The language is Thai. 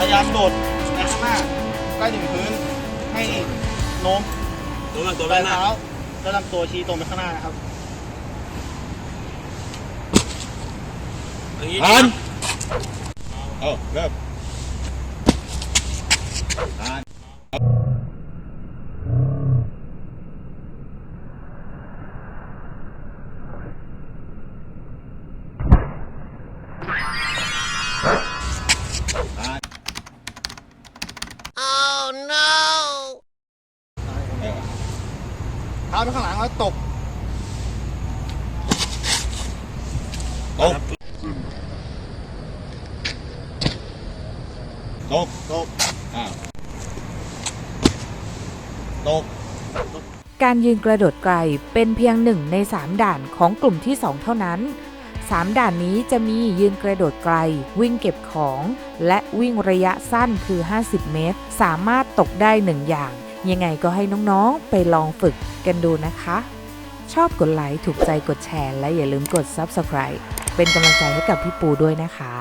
ลากระโดดในข้างหน้าใกล้ถึงพื้นให้โน้มตัวมันตัวปลามันยนะเท้าและลำตัวชี้ตรงไปข้างหน้านะครับ อย่างนี้ผ่านเอาเริ่มผ่านผ่านเออ เท้า ไปข้างหลังแล้วตกตกตกตกอ้าวตกการยืนกระโดดไกลเป็นเพียงหนึ่งใน 3 ด่านของกลุ่มที่ 2 เท่านั้น 3 ด่านนี้จะมียืนกระโดดไกล วิ่งเก็บของ และวิ่งระยะสั้นคือ 50 เมตร สามารถตกได้หนึ่งอย่าง ยังไงก็ให้น้องๆไปลองฝึกกันดูนะคะ ชอบกดไลค์ถูกใจกดแชร์ และอย่าลืมกด Subscribe เป็นกำลังใจให้กับพี่ปูด้วยนะคะ